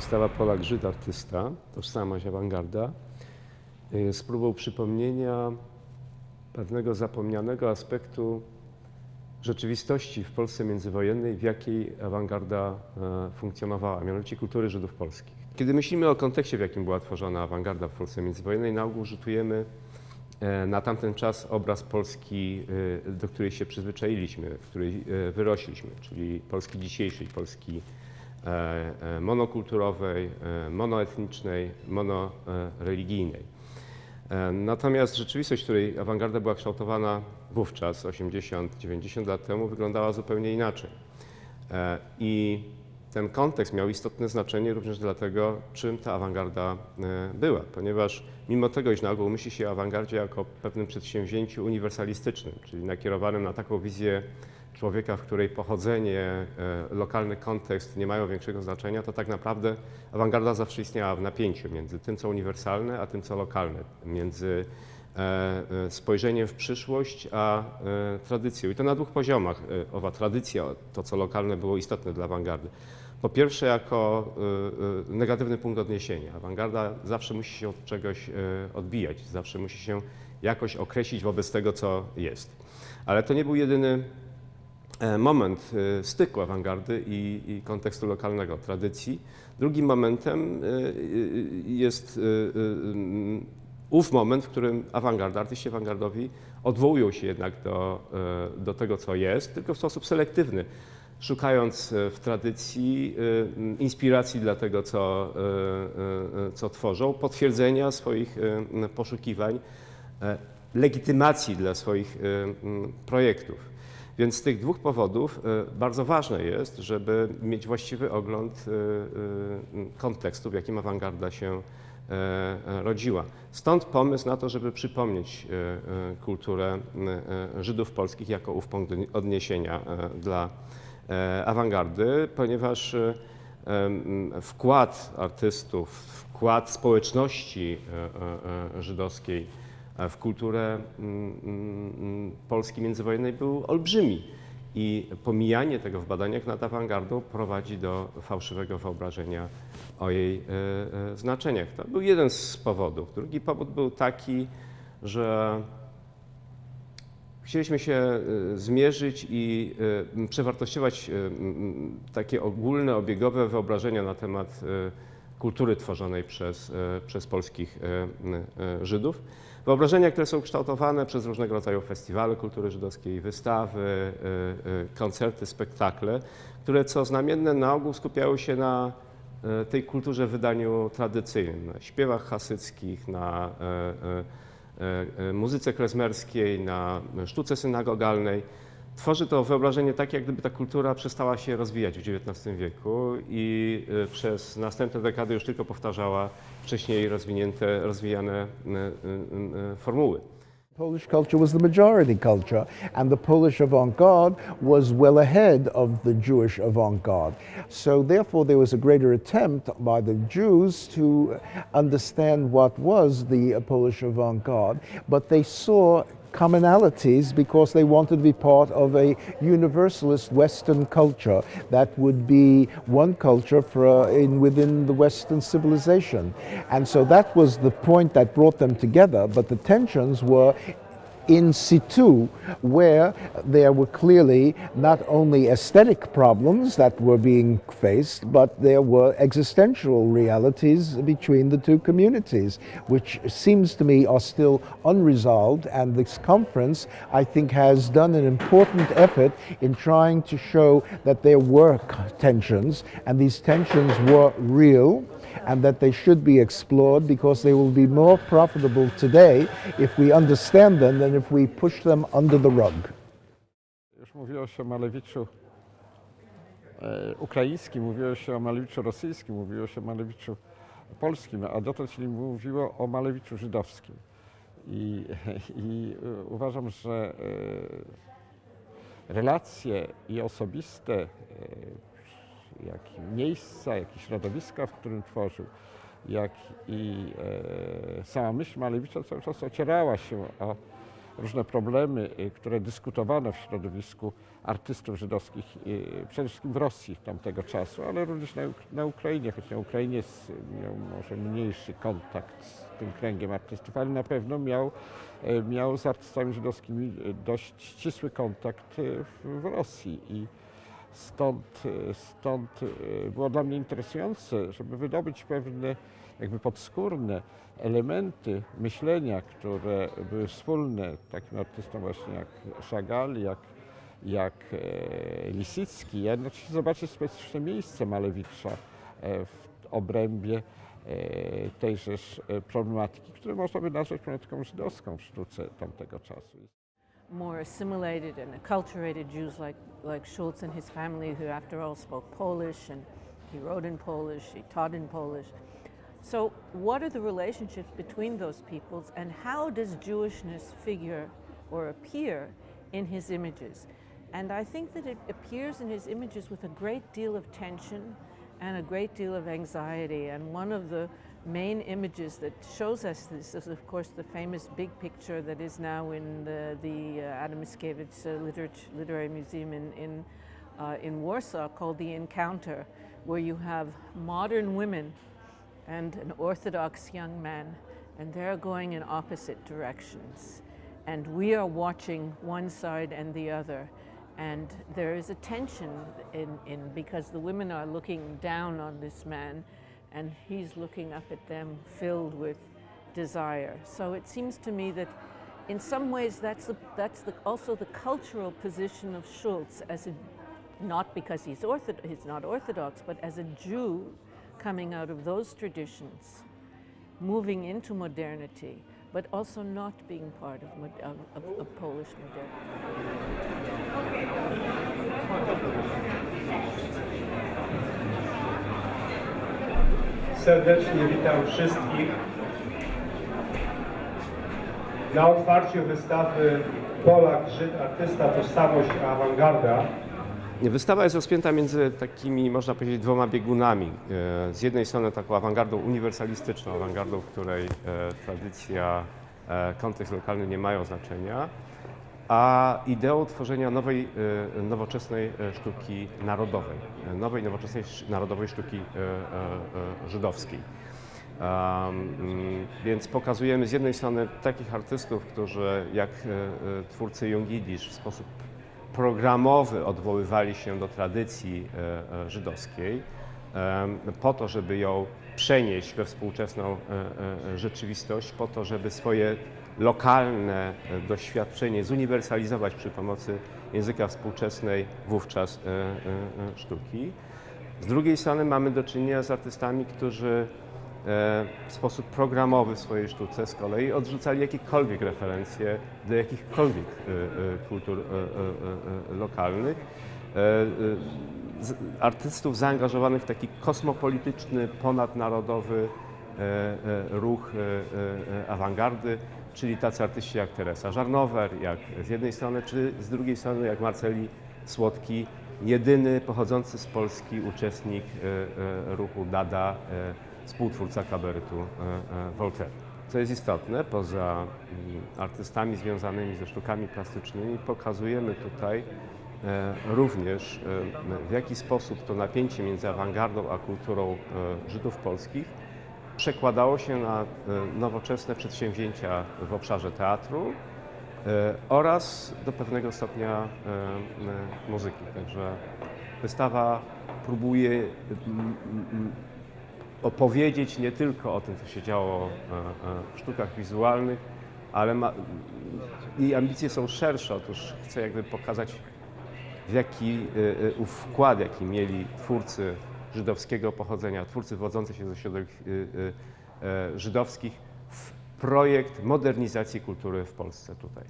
Wystawa Polak Żyd Artysta, tożsamość awangarda, jest próbą przypomnienia pewnego zapomnianego aspektu rzeczywistości w Polsce międzywojennej, w jakiej awangarda e, funkcjonowała, mianowicie kultury Żydów polskich. Kiedy myślimy o kontekście, w jakim była tworzona awangarda w Polsce międzywojennej, na ogół rzutujemy e, na tamten czas obraz Polski, e, do której się przyzwyczailiśmy, w której wyrośliśmy, czyli Polski dzisiejszej, Polski monokulturowej, e, monoetnicznej, monoreligijnej. E, Natomiast rzeczywistość, w której awangarda była kształtowana wówczas, 80-90 lat temu, wyglądała zupełnie inaczej. E, I ten kontekst miał istotne znaczenie również dlatego, czym ta awangarda e, była, ponieważ mimo tego, iż na ogół myśli się o awangardzie jako pewnym przedsięwzięciu uniwersalistycznym, czyli nakierowanym na taką wizję człowieka, w której pochodzenie, e, lokalny kontekst nie mają większego znaczenia, to tak naprawdę awangarda zawsze istniała w napięciu między tym, co uniwersalne, a tym, co lokalne, między e, e, spojrzeniem w przyszłość, a tradycją. I to na dwóch poziomach. Owa tradycja, to co lokalne było istotne dla awangardy. Po pierwsze jako negatywny punkt odniesienia. Awangarda zawsze musi się od czegoś odbijać, zawsze musi się jakoś określić wobec tego, co jest. Ale to nie był jedyny moment e, styku awangardy i, i kontekstu lokalnego, tradycji. Drugim momentem e, e, jest e, e, ów moment, w którym awangarda, artyści awangardowi odwołują się jednak do, e, do tego, co jest, tylko w sposób selektywny, szukając e, w tradycji e, inspiracji dla tego, co, e, e, e, co tworzą, potwierdzenia swoich e, poszukiwań, e, legitymacji dla swoich e, projektów. Więc z tych dwóch powodów e, bardzo ważne jest, żeby mieć właściwy ogląd e, e, kontekstu, w jakim awangarda się rodziła. Stąd pomysł na to, żeby przypomnieć kulturę Żydów polskich jako ów punkt odniesienia dla awangardy, ponieważ wkład artystów, wkład społeczności żydowskiej w kulturę mm, mm, Polski międzywojennej był olbrzymi. I pomijanie tego w badaniach nad awangardą prowadzi do fałszywego wyobrażenia o jej e, e, znaczeniach. To był jeden z powodów. Drugi powód był taki, że chcieliśmy się e, zmierzyć i e, przewartościować e, takie ogólne, obiegowe wyobrażenia na temat e, kultury tworzonej przez, e, przez polskich e, e, Żydów. Wyobrażenia, które są kształtowane przez różnego rodzaju festiwale kultury żydowskiej, wystawy, e, e, koncerty, spektakle, które co znamienne na ogół skupiały się na e, tej kulturze w wydaniu tradycyjnym, na śpiewach hasyckich, na muzyce klezmerskiej, na sztuce synagogalnej. Tworzy to wyobrażenie takie, jak gdyby ta kultura przestała się rozwijać w XIX wieku i e, przez następne dekady już tylko powtarzała wcześniej rozwinięte, rozwijane e, e, formuły. Polish culture was the majority culture, and the Polish avant garde was well ahead of the Jewish avant garde. So, therefore, there was a greater attempt by the Jews to understand what was the Polish avant garde, but they saw commonalities because they wanted to be part of a universalist Western culture that would be one culture for, uh, in, within the Western civilization. And so that was the point that brought them together, but the tensions were in situ, where there were clearly not only aesthetic problems that were being faced, but there were existential realities between the two communities, which seems to me are still unresolved. And this conference, I think, has done an important effort in trying to show that there were tensions, and these tensions were real and that they should be explored because they will be more profitable today if we understand them than if we push them under the rug. Już mówiło się o Malewiczu e, ukraińskim, mówiło się o Malewiczu rosyjskim, mówiło się o Malewiczu polskim, a dotąd się mówiło o Malewiczu żydowskim. I, i e, uważam, że e, relacje i osobiste, e, jak i miejsca, jak i środowiska, w którym tworzył, jak i e, sama myśl Malewicza cały czas ocierała się o różne problemy, y, które dyskutowano w środowisku artystów żydowskich, y, przede wszystkim w Rosji tamtego czasu, ale również na, na Ukrainie, choć na Ukrainie miał może mniejszy kontakt z tym kręgiem artystów, ale na pewno miał, y, miał z artystami żydowskimi y, dość ścisły kontakt y, w, w Rosji i stąd, y, stąd y, było dla mnie interesujące, żeby wydobyć pewne jakby podskórne elementy myślenia, które były wspólne takim artystom właśnie jak Chagall, jak, jak e, Lisicki, a jednocześnie zobaczyć specyficzne miejsce Malewicza e, w obrębie e, tejżeż e, problematyki, które można by nazwać problematyką żydowską w sztuce tamtego czasu. More assimilated and acculturated Jews like, like Schultz and his family, who, after all, spoke Polish and he wrote in Polish, he taught in Polish. So, what are the relationships between those peoples, and how does Jewishness figure or appear in his images? And I think that it appears in his images with a great deal of tension and a great deal of anxiety. And one of the main images that shows us this is, of course, the famous big picture that is now in the, the uh, Adam Mickiewicz uh, Literary Museum in, in, uh, in Warsaw called The Encounter, where you have modern women and an Orthodox young man, and they're going in opposite directions. And we are watching one side and the other. And there is a tension in, in because the women are looking down on this man, and he's looking up at them filled with desire. So it seems to me that in some ways that's, the, that's the, also the cultural position of Schultz as a not because he's, ortho- he's not Orthodox, but as a Jew coming out of those traditions, moving into modernity, but also not being part of, of, of, of Polish modernity. Serdecznie witam wszystkich na otwarciu wystawy Polak, Żyd, artysta, tożsamość, awangarda. Wystawa jest rozpięta między takimi, można powiedzieć, dwoma biegunami. E, Z jednej strony taką awangardą uniwersalistyczną, awangardą, w której e, tradycja, e, kontekst lokalny nie mają znaczenia, a ideą tworzenia nowej, e, nowoczesnej e, sztuki narodowej, e, nowej, nowoczesnej sz- narodowej sztuki e, e, e, żydowskiej. Mm, więc pokazujemy z jednej strony takich artystów, którzy jak twórcy Jungidisz w sposób programowy odwoływali się do tradycji żydowskiej po to, żeby ją przenieść we współczesną e, e, rzeczywistość, po to, żeby swoje lokalne e, doświadczenie zuniwersalizować przy pomocy języka współczesnej wówczas sztuki. Z drugiej strony mamy do czynienia z artystami, którzy w sposób programowy w swojej sztuce z kolei odrzucali jakiekolwiek referencje do jakichkolwiek kultur lokalnych. E, e, Artystów zaangażowanych w taki kosmopolityczny, ponadnarodowy e, ruch awangardy, czyli tacy artyści jak Teresa Żarnower, jak z jednej strony, czy z drugiej strony jak Marceli Słodki, jedyny pochodzący z Polski uczestnik ruchu Dada, współtwórca kabaretu Voltaire. Co jest istotne, poza mm, artystami związanymi ze sztukami plastycznymi, pokazujemy tutaj również e, w jaki sposób to napięcie między awangardą a kulturą e, Żydów polskich przekładało się na e, nowoczesne przedsięwzięcia w obszarze teatru e, oraz do pewnego stopnia e, e, muzyki. Także wystawa próbuje opowiedzieć nie tylko o tym, co się działo e, e, w sztukach wizualnych, ale ma, jej ambicje są szersze. Otóż chcę jakby pokazać, jaki ów wkład, jaki mieli twórcy żydowskiego pochodzenia, twórcy wodzący się ze środowisk e, żydowskich w projekt modernizacji kultury w Polsce tutaj.